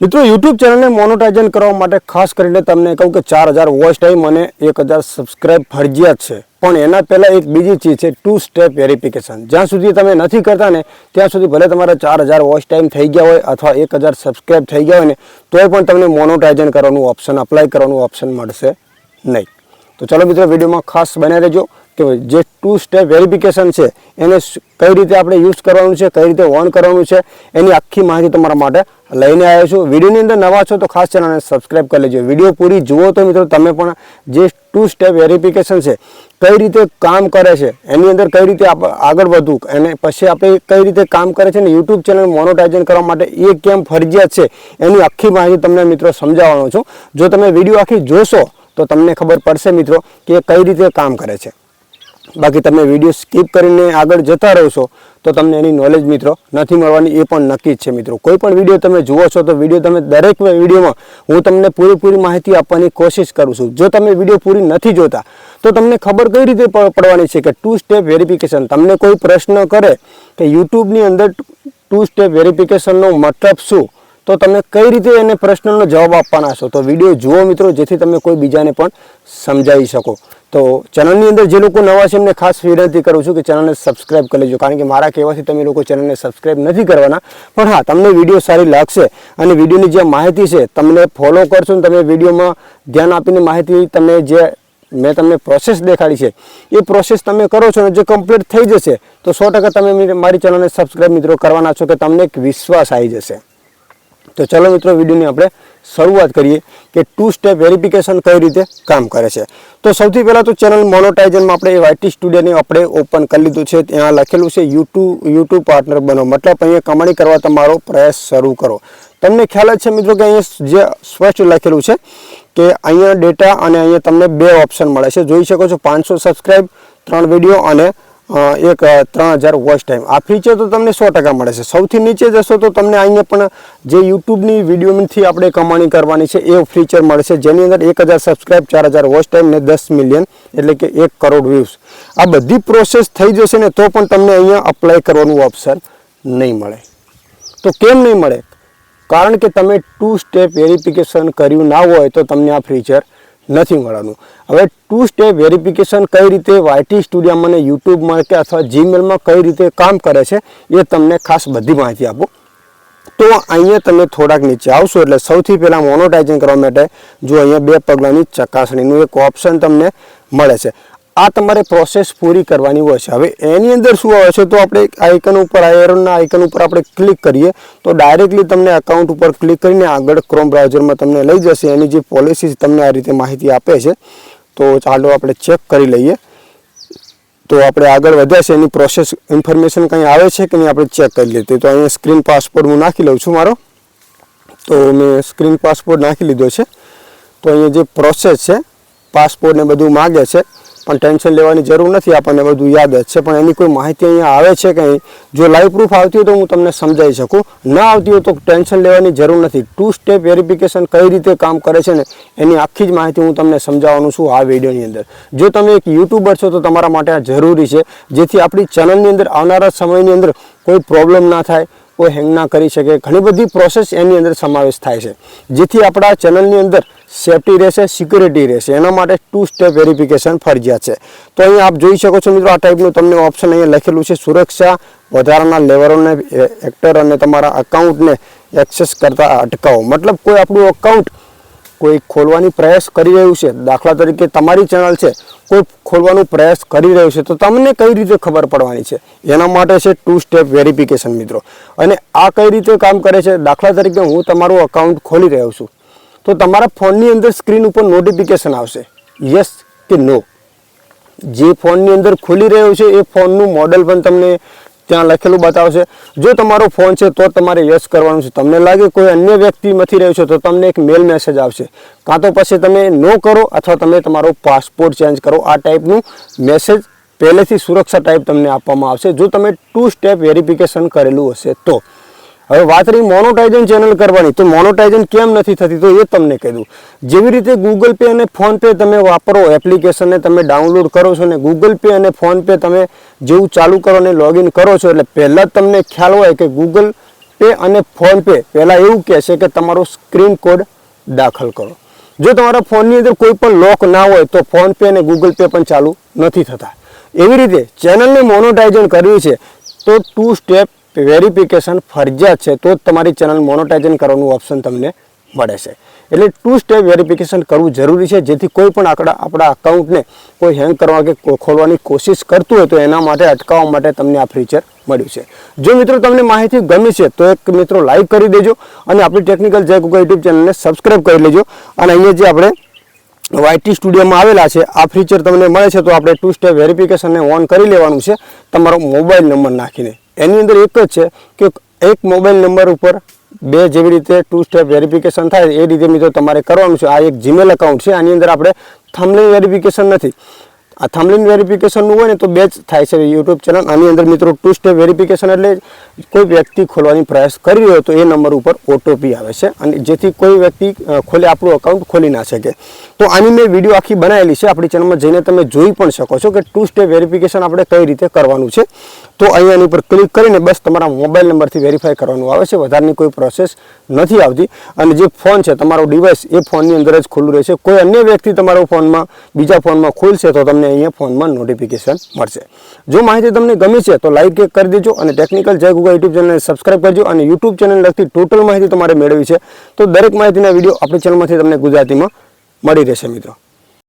મિત્રો યુટ્યુબ ચેનલને મોનોટાઇઝન કરવા માટે ખાસ કરીને તમને કહું કે ચાર હજાર વોચ ટાઈમ અને એક હજાર સબસ્ક્રાઇબ ફરજિયાત છે. પણ એના પહેલાં એક બીજી ચીજ છે ટુ સ્ટેપ વેરિફિકેશન જ્યાં સુધી તમે નથી કરતા ને, ત્યાં સુધી ભલે તમારા ચાર હજાર વોચ ટાઈમ થઈ ગયા હોય અથવા એક હજાર સબસ્ક્રાઇબ થઈ ગયા હોય ને, તોય પણ તમને મોનોટાઇઝન કરવાનું ઓપ્શન અપ્લાય કરવાનું ઓપ્શન મળશે નહીં. તો ચાલો મિત્રો, વિડીયોમાં ખાસ બને રહેજો કે જે ટુ સ્ટેપ વેરિફિકેશન છે, એને કઈ રીતે આપણે યુઝ કરવાનું છે, કઈ રીતે ઓન કરવાનું છે, એની આખી માહિતી તમારા માટે લઈને આવ્યો છું. વિડીયોની અંદર નવા છો તો ખાસ ચેનલને સબસ્ક્રાઇબ કરી લેજો. વીડિયો પૂરી જુઓ તો મિત્રો તમે પણ જે ટુ સ્ટેપ વેરિફિકેશન છે, કઈ રીતે કામ કરે છે, એની અંદર કઈ રીતે આગળ વધવું, અને પછી આપણે કઈ રીતે કામ કરે છે ને યુટ્યુબ ચેનલ મોનોટાઇઝન કરવા માટે એ કેમ ફરજિયાત છે, એની આખી માહિતી તમને મિત્રો સમજાવવાનો છું. જો તમે વીડિયો આખી જોશો તો તમને ખબર પડશે મિત્રો કે કઈ રીતે કામ કરે છે. બાકી તમે વીડિયો સ્કીપ કરીને આગળ જતા રહેશો તો તમને એની નોલેજ મિત્રો નથી મળવાની, એ પણ નક્કી જ છે મિત્રો. કોઈ પણ વીડિયો તમે જુઓ છો, તો વીડિયો તમે દરેક વિડીયોમાં હું તમને પૂરેપૂરી માહિતી આપવાની કોશિશ કરું છું. જો તમે વીડિયો પૂરી નથી જોતા, તો તમને ખબર કઈ રીતે પડવાની છે કે ટુ સ્ટેપ વેરિફિકેશન તમને કોઈ પ્રશ્ન કરે કે યુટ્યુબની અંદર ટુ સ્ટેપ વેરિફિકેશનનો મતલબ શું? તો તમે કઈ રીતે એને પ્રશ્નનો જવાબ આપવાના છો? તો વીડિયો જુઓ મિત્રો, જેથી તમે કોઈ બીજાને પણ સમજાવી શકો. તો ચેનલની અંદર જે લોકો નવા છે એમને ખાસ વિનંતી કરું છું કે ચેનલને સબસ્ક્રાઇબ કરી લેજો. કારણ કે મારા કહેવાથી તમે લોકો ચેનલને સબસ્ક્રાઇબ નથી કરવાના. પણ હા, તમને વીડિયો સારી લાગશે અને વિડીયોની જે માહિતી છે, તમને ફોલો કરશો ને તમે વિડીયોમાં ધ્યાન આપીને માહિતી તમે જે મેં તમને પ્રોસેસ દેખાડી છે, એ પ્રોસેસ તમે કરો છો ને જે કમ્પ્લીટ થઈ જશે, તો સો ટકા તમે મારી ચેનલને સબસ્ક્રાઇબ મિત્રો કરવાના છો કે તમને એક વિશ્વાસ આવી જશે. તો ચલો મિત્રો, વિડીયોની આપણે શરૂઆત કરીએ કે ટુ સ્ટેપ વેરિફિકેશન કઈ રીતે કામ કરે છે. તો સૌથી પહેલાં તો ચેનલ મોનોટાઇઝનમાં આપણે એ વાયટી સ્ટુડિયોને આપણે ઓપન કરી લીધું છે. ત્યાં લખેલું છે યુટ્યુબ યુટ્યુબ પાર્ટનર બનો. મતલબ અહીંયા કમાણી કરવા તમારો પ્રયાસ શરૂ કરો. તમને ખ્યાલ જ છે મિત્રો કે અહીંયા જે સ્પષ્ટ લખેલું છે કે અહીંયા ડેટા અને અહીંયા તમને બે ઓપ્શન મળે છે. જોઈ શકો છો, પાંચસો સબસ્ક્રાઇબ ત્રણ વીડિયો અને એક ત્રણ હજાર વોચ ટાઈમ આ ફીચર તો તમને સો ટકા મળે છે. સૌથી નીચે જશો તો તમને અહીંયા પણ જે યુટ્યુબની વિડીયોથી આપણે કમાણી કરવાની છે, એ ફીચર મળશે જેની અંદર એક હજાર સબસ્ક્રાઇબ ચાર હજાર વોચ ટાઈમ ને દસ મિલિયન એટલે કે એક કરોડ વ્યૂઝ આ બધી પ્રોસેસ થઈ જશે ને તો પણ તમને અહીંયા અપ્લાય કરવાનું ઓપ્શન નહીં મળે. તો કેમ નહીં મળે? કારણ કે તમે ટુ સ્ટેપ વેરિફિકેશન કર્યું ના હોય તો તમને આ ફીચર નથી મળવાનું. હવે ટુ સ્ટેપ વેરિફિકેશન કઈ રીતે વાયટી સ્ટુડિયોમાં અને યુટ્યુબમાં કે અથવા જીમેલમાં કઈ રીતે કામ કરે છે, એ તમને ખાસ બધી માહિતી આપું. તો અહીંયા તમે થોડાક નીચે આવશો એટલે સૌથી પહેલાં મોનોટાઇઝિંગ કરવા માટે જો અહીંયા બે પગલાંની ચકાસણીનું એક ઓપ્શન તમને મળે છે. આ તમારે પ્રોસેસ પૂરી કરવાની હોય છે. હવે એની અંદર શું આવે છે તો આપણે આઇકન ઉપર આયરનના આઇકન ઉપર આપણે ક્લિક કરીએ, તો ડાયરેક્ટલી તમને અકાઉન્ટ ઉપર ક્લિક કરીને આગળ ક્રોમ બ્રાઉઝરમાં તમને લઈ જશે. એની જે પોલિસી તમને આ રીતે માહિતી આપે છે, તો ચાલો આપણે ચેક કરી લઈએ. તો આપણે આગળ વધ્યા છે. એની પ્રોસેસ ઇન્ફોર્મેશન કંઈ આવે છે કે નહીં આપણે ચેક કરી લઈએ. તો અહીંયા સ્ક્રીન પાસપોર્ટ હું નાખી લઉં છું મારો. તો મેં સ્ક્રીન પાસપોર્ટ નાખી લીધો છે. તો અહીંયા જે પ્રોસેસ છે પાસપોર્ટને બધું માગે છે પણ ટેન્શન લેવાની જરૂર નથી, આપણને બધું યાદ જ છે. પણ એની કોઈ માહિતી અહીંયા આવે છે કંઈ જો લાઈવ પ્રૂફ આવતી હોય તો હું તમને સમજાવી શકું. ના આવતી હોય તો ટેન્શન લેવાની જરૂર નથી. ટુ સ્ટેપ વેરિફિકેશન કઈ રીતે કામ કરે છે ને, એની આખી જ માહિતી હું તમને સમજાવવાનું છું આ વિડીયોની અંદર. જો તમે એક યુટ્યુબર છો તો તમારા માટે આ જરૂરી છે. જેથી આપણી ચેનલની અંદર આવનારા સમયની અંદર કોઈ પ્રોબ્લેમ ના થાય, કોઈ હેંગ ના કરી શકે. ઘણી બધી પ્રોસેસ એની અંદર સમાવેશ થાય છે. જેથી આપણા ચેનલની અંદર સેફટી રહેશે, સિક્યુરિટી રહેશે. એના માટે ટુ સ્ટેપ વેરિફિકેશન ફરજિયાત છે. તો અહીં આપ જોઈ શકો છો મિત્રો આ ટાઈપનું તમને ઓપ્શન અહીંયા લખેલું છે, સુરક્ષા વધારાના લેવરોને એક્ટર અને તમારા અકાઉન્ટને એક્સેસ કરતા અટકાવો. મતલબ કોઈ આપણું અકાઉન્ટ કોઈ ખોલવાની પ્રયાસ કરી રહ્યું છે, દાખલા તરીકે તમારી ચેનલ છે, કોઈ ખોલવાનો પ્રયાસ કરી રહ્યું છે, તો તમને કઈ રીતે ખબર પડવાની છે? એના માટે છે ટુ સ્ટેપ વેરિફિકેશન મિત્રો. અને આ કઈ રીતે કામ કરે છે? દાખલા તરીકે હું તમારું અકાઉન્ટ ખોલી રહ્યો છું. તો તમારા ફોનની અંદર સ્ક્રીન ઉપર નોટિફિકેશન આવશે. યસ કે નો જે ફોનની અંદર ખુલી રહ્યો છે, એ ફોનનું મોડલ પણ તમને ત્યાં લખેલું બતાવશે. જો તમારો ફોન છે, તો તમારે યસ કરવાનું છે. તમને લાગે કોઈ અન્ય વ્યક્તિ મથી રહ્યો છે, તો તમને એક મેલ મેસેજ આવશે. કાં તો પછી તમે નો કરો, અથવા તમે તમારો પાસપોર્ટ ચેન્જ કરો. આ ટાઈપનું મેસેજ પહેલેથી સુરક્ષા ટાઈપ તમને આપવામાં આવશે. જો તમે ટુ સ્ટેપ વેરિફિકેશન કરેલું હશે, તો હવે વાત રહી મોનોટાઇઝન ચેનલ કરવાની, તો મોનોટાઇઝન કેમ નથી થતી? તો એ તમને કહી દઉં. જેવી રીતે ગૂગલ પે અને ફોનપે તમે વાપરો એપ્લિકેશનને તમે ડાઉનલોડ કરો છો ને ગૂગલ પે અને ફોન પે તમે જેવું ચાલુ કરો અને લોગિન કરો છો, એટલે પહેલાં તમને ખ્યાલ હોય કે ગૂગલ પે અને ફોનપે પહેલાં એવું કહેશે કે તમારો સ્ક્રીન કોડ દાખલ કરો. જો તમારા ફોનની અંદર કોઈ પણ લોક ના હોય, તો ફોનપે અને ગૂગલ પે પણ ચાલુ નથી થતા. એવી રીતે ચેનલને મોનોટાઇઝન કરવી છે, તો ટુ સ્ટેપ વેરિફિકેશન ફરજિયાત છે, તો જ તમારી ચેનલ મોનોટાઇઝન કરવાનું ઓપ્શન તમને મળે છે. એટલે ટુ સ્ટેપ વેરિફિકેશન કરવું જરૂરી છે, જેથી કોઈ પણ આંકડા આપણા અકાઉન્ટને કોઈ હેંગ કરવા કે ખોલવાની કોશિશ કરતું હોય તો એના માટે, અટકાવવા માટે તમને આ ફીચર મળ્યું છે. જો મિત્રો તમને માહિતી ગમી છે, તો એક મિત્રો લાઈક કરી દેજો અને આપણી ટેકનિકલ જય ગુગલ યુટ્યુબ ચેનલને સબસ્ક્રાઈબ કરી લેજો. અને અહીંયા જે આપણે વાયટી સ્ટુડિયોમાં આવેલા છે, આ ફીચર તમને મળે છે, તો આપણે ટુ સ્ટેપ વેરિફિકેશનને ઓન કરી લેવાનું છે. તમારો મોબાઈલ નંબર નાખીને. એની અંદર એક જ છે કે એક મોબાઈલ નંબર ઉપર બે જેવી રીતે ટુ સ્ટેપ વેરિફિકેશન થાય, એ રીતે મિત્રો તમારે કરવાનું છે. આ એક જીમેલ એકાઉન્ટ છે, આની અંદર આપણે થમલિંગ વેરિફિકેશન નથી. આ થમલિંગ વેરિફિકેશનનું હોય ને તો બે જ થાય છે યુટ્યુબ ચેનલ આની અંદર મિત્રો ટુ સ્ટેપ વેરિફિકેશન એટલે કોઈ વ્યક્તિ ખોલવાની પ્રયાસ કરી રહ્યો તો એ નંબર ઉપર ઓટીપી આવે છે અને જેથી કોઈ વ્યક્તિ ખોલે આપણું અકાઉન્ટ ખોલી ના શકે. તો આની મેં વીડિયો આખી બનાવેલી છે. આપણી ચેનલમાં જઈને તમે જોઈ પણ શકો છો કે ટુ સ્ટેપ વેરિફિકેશન આપણે કઈ રીતે કરવાનું છે. તો અહીંયાની પર ક્લિક કરીને બસ તમારા મોબાઈલ નંબરથી વેરીફાઈ કરવાનું આવે છે. વધારાની કોઈ પ્રોસેસ નથી આવતી. અને જે ફોન છે, તમારો ડિવાઇસ એ ફોનની અંદર જ ખુલ્લું રહેશે. કોઈ અન્ય વ્યક્તિ તમારો ફોનમાં બીજા ફોનમાં ખોલશે તો તમને અહીંયા ફોનમાં નોટિફિકેશન મળશે. જો માહિતી તમને ગમી છે, તો લાઇક કરી દેજો અને ટેકનિકલ જય ગુગા યુટ્યુબ ચેનલને સબસ્ક્રાઇબ કરજો અને યુટ્યુબ ચેનલ લગતી ટોટલ માહિતી તમારે મેળવી છે. તો દરેક માહિતીના વીડિયો આપણી ચેનલમાંથી તમને ગુજરાતીમાં મળી રહેશે મિત્રો.